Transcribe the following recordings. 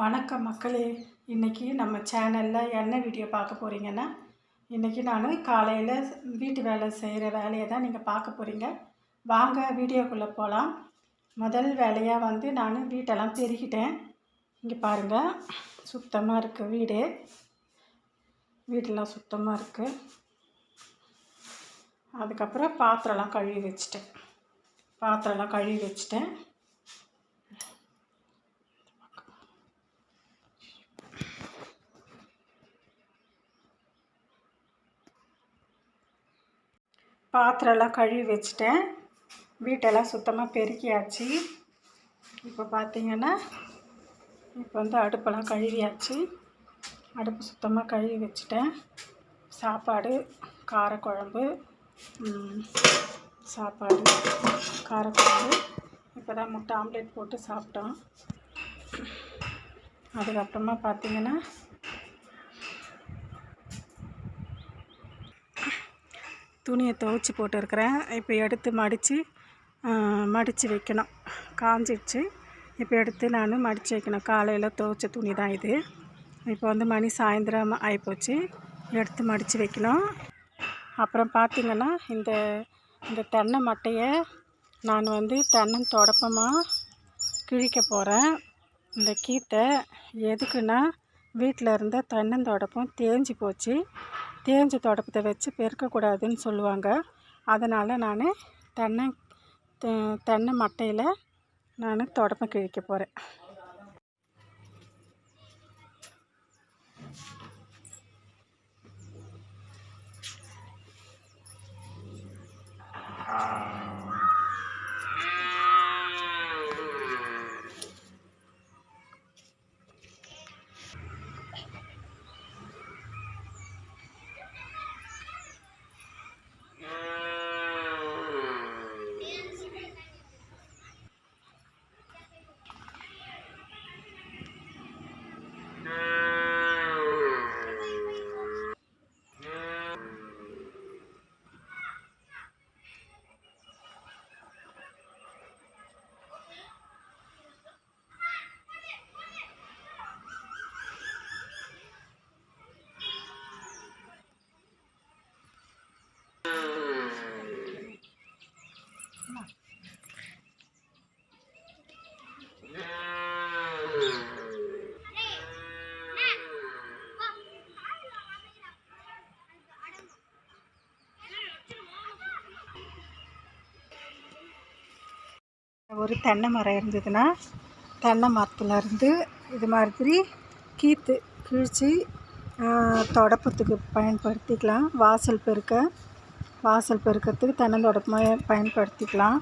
வணக்கம் மக்களே. இன்றைக்கி நம்ம சேனலில் என்ன வீடியோ பார்க்க போகிறீங்கன்னா இன்றைக்கி நான் காலையில் வீட்டு வேலை செய்கிற வேலையை தான் நீங்கள் பார்க்க போகிறீங்க வாங்க வீடியோக்குள்ளே போகலாம் முதல் வேலையாக வந்து நான் வீட்டெல்லாம் பெருகிட்டேன். இங்கே பாருங்கள் சுத்தமாக இருக்குது வீடு. வீடெல்லாம் சுத்தமாக இருக்குது அதுக்கப்புறம் பாத்திரம்லாம் கழுவி வச்சிட்டேன். பாத்திரம்லாம் கழுவி வச்சிட்டேன். பாத்திரம்லாம் கழுவி வச்சிட்டேன். வீட்டெல்லாம் சுத்தமாக பெருக்கியாச்சு. இப்போ பார்த்திங்கன்னா இப்போ வந்து அடுப்பெல்லாம் கழுவியாச்சு. அடுப்பு சுத்தமாக கழுவி வச்சுட்டேன். சாப்பாடு காரக்குழம்பு சாப்பாடு காரக்குழம்பு. இப்போ தான் முட்டை ஆம்லேட் போட்டு சாப்பிட்டோம். அதுக்கப்புறமா பார்த்தீங்கன்னா துணியை துவைச்சி போட்டுருக்கிறேன். இப்போ எடுத்து மடித்து மடித்து வைக்கணும். காஞ்சிடுச்சு. இப்போ எடுத்து நான் மடித்து வைக்கணும். காலையில் துவைச்ச துணி தான் இது. இப்போ வந்து மணி சாயந்தரம் ஆகிப்போச்சு எடுத்து மடித்து வைக்கணும். அப்புறம் பார்த்திங்கன்னா இந்த இந்த தென்னை மட்டையை நான் வந்து தென்னன் தொடப்பமாக கிழிக்க போகிறேன் இந்த கீத்தை எதுக்குன்னா வீட்டில் இருந்த தென்னந்தொடப்பம் தேஞ்சு போச்சு. தேஞ்ச தொடப்பத்தை வச்சு பெருக்கக்கூடாதுன்னு சொல்லுவாங்க. அதனால் நான் தென்னை தெ- தென்னை மட்டையில் நான் தொடப்பம் கிழிக்க போகிறேன் ஒரு தென்னை மரம் இருந்ததுன்னா தென்னை மரத்துலேருந்து இது மாதிரி கீத்து கிழிச்சு தொடப்பத்துக்கு பயன்படுத்திக்கலாம். வாசல் பெருக்க வாசல் பெருக்கிறதுக்கு தென்னந்தொடப்பமாக பயன்படுத்திக்கலாம்.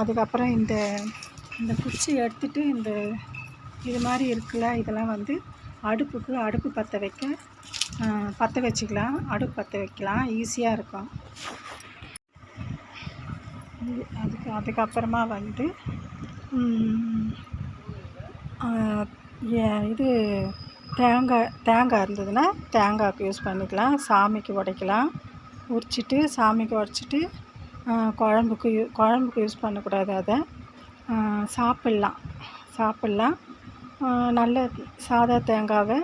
அதுக்கப்புறம் இந்த இந்த குச்சி எடுத்துட்டு இந்த இது மாதிரி இருக்குல்ல இதெல்லாம் வந்து அடுப்புக்கு அடுப்பு பற்ற வைக்க பற்ற வச்சுக்கலாம். அடுப்பு பற்ற வைக்கலாம். ஈஸியாக இருக்கும். அதுக்கு அதுக்கப்புறமா வந்து ஏ- இது தேங்காய் தேங்காய் இருந்ததுன்னா தேங்காய்க்கு யூஸ் பண்ணிக்கலாம் சாமிக்கு உடைக்கலாம். உரிச்சிட்டு சாமிக்கு உடச்சிட்டு குழம்புக்கு யூ குழம்புக்கு யூஸ் பண்ணக்கூடாது அதை. சாப்பிட்லாம் சாப்பிட்லாம். நல்ல சாதா தேங்காவை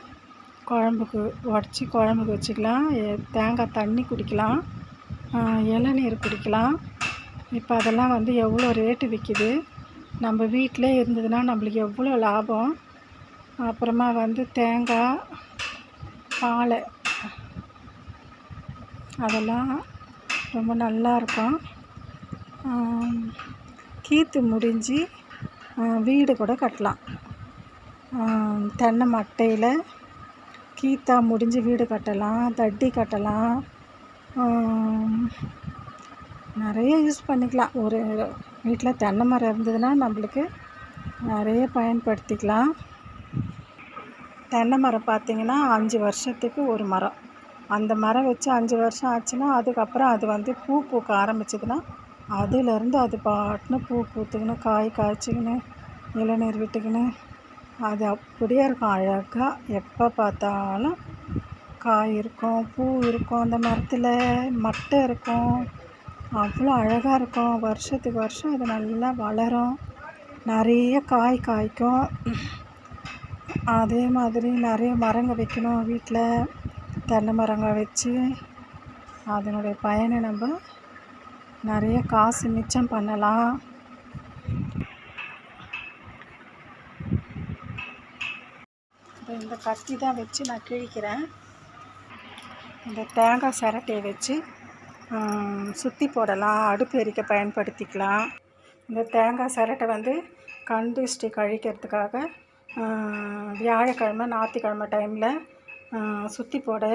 குழம்புக்கு உடச்சி குழம்புக்கு வச்சுக்கலாம். எ- தேங்காய் தண்ணி குடிக்கலாம். இளநீர் குடிக்கலாம். இப்போ அதெல்லாம் வந்து எவ்வளோ ரேட்டு விற்கிது நம்ம வீட்டிலே இருந்ததுன்னா நம்மளுக்கு எவ்வளோ லாபம்? அப்புறமா வந்து தேங்காய் பாலை அதெல்லாம் ரொம்ப நல்லா இருக்கும். கீத்து முடிஞ்சு வீடு கூட கட்டலாம். தென்னை மட்டையில் கீத்தா முடிஞ்சு வீடு கட்டலாம் தட்டி கட்டலாம். நிறைய யூஸ் பண்ணிக்கலாம். ஒரு வீட்டில் தென்னை மரம் இருந்ததுன்னா நம்மளுக்கு நிறைய பயன்படுத்திக்கலாம். தென்னை மரம் பார்த்திங்கன்னா அஞ்சு வருஷத்துக்கு ஒரு மரம். அந்த மரம் வச்சு அஞ்சு வருஷம் ஆச்சுன்னா அதுக்கப்புறம் அது வந்து பூ பூக்க ஆரம்பிச்சதுன்னா அதுலேருந்து அது பாட்டுன்னு பூ பூத்துக்கின்னு காய் காய்ச்சிக்கின்னு இளநீர் விட்டுக்கின்னு அது அப்படியே இருக்கும். அழகாக எப்போ பார்த்தாலும் காய் இருக்கும் பூ இருக்கும் அந்த மரத்தில் மட்டை இருக்கும். அவ்வளோ அழகாக இருக்கும். வருஷத்துக்கு வருஷம் அது நல்லா வளரும். நிறைய காய் காய்க்கும். அதே மாதிரி நிறைய மரங்கள் வைக்கணும் வீட்டில். தென்னை மரங்கள் வச்சு அதனுடைய பயனை நம்ம நிறைய காசு மிச்சம் பண்ணலாம். இப்போ இந்த கத்தி தான் வச்சு நான் கிழிக்கிறேன். இந்த தேங்காய் சிரட்டையை வச்சு சுற்றி போடலாம் அடுப்பு எரிக்க பயன்படுத்திக்கலாம். இந்த தேங்காய் சிரட்டை வந்து கண் திருஷ்டி கழிக்கிறதுக்காக வியாழக்கிழமை ஞாயிற்றுக்கிழமை டைமில் சுற்றி போட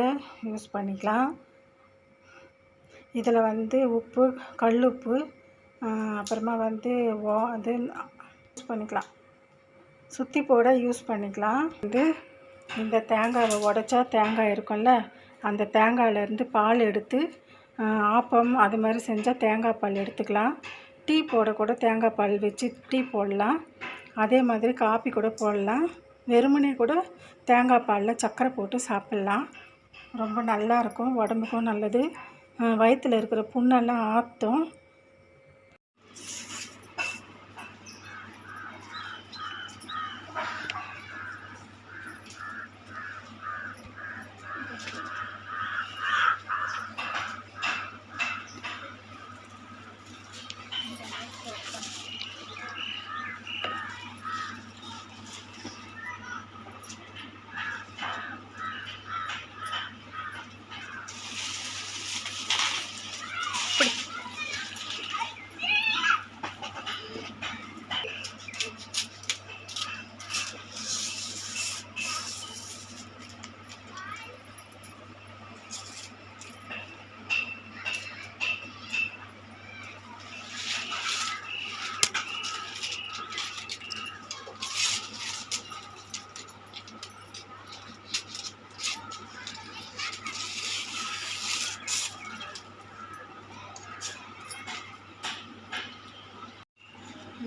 யூஸ் பண்ணிக்கலாம். இதில் வந்து உப்பு கல் உப்பு அப்புறமா வந்து ஓ இது யூஸ் பண்ணிக்கலாம். சுற்றி போட யூஸ் பண்ணிக்கலாம். வந்து இந்த தேங்காயை உடச்சா தேங்காய் இருக்கும்ல அந்த தேங்காயிலேருந்து பால் எடுத்து ஆப்பம் அது மாதிரி செஞ்சால் தேங்காய் பால் எடுத்துக்கலாம். டீ போட கூட தேங்காய் பால் வச்சு டீ போடலாம். அதே மாதிரி காப்பி கூட போடலாம். வெறுமனே கூட தேங்காய் பாலில் சர்க்கரை போட்டு சாப்பிட்லாம். ரொம்ப நல்லாயிருக்கும் உடம்புக்கும் நல்லது. வயிற்றில் இருக்கிற புண்ணெல்லாம் ஆற்றும்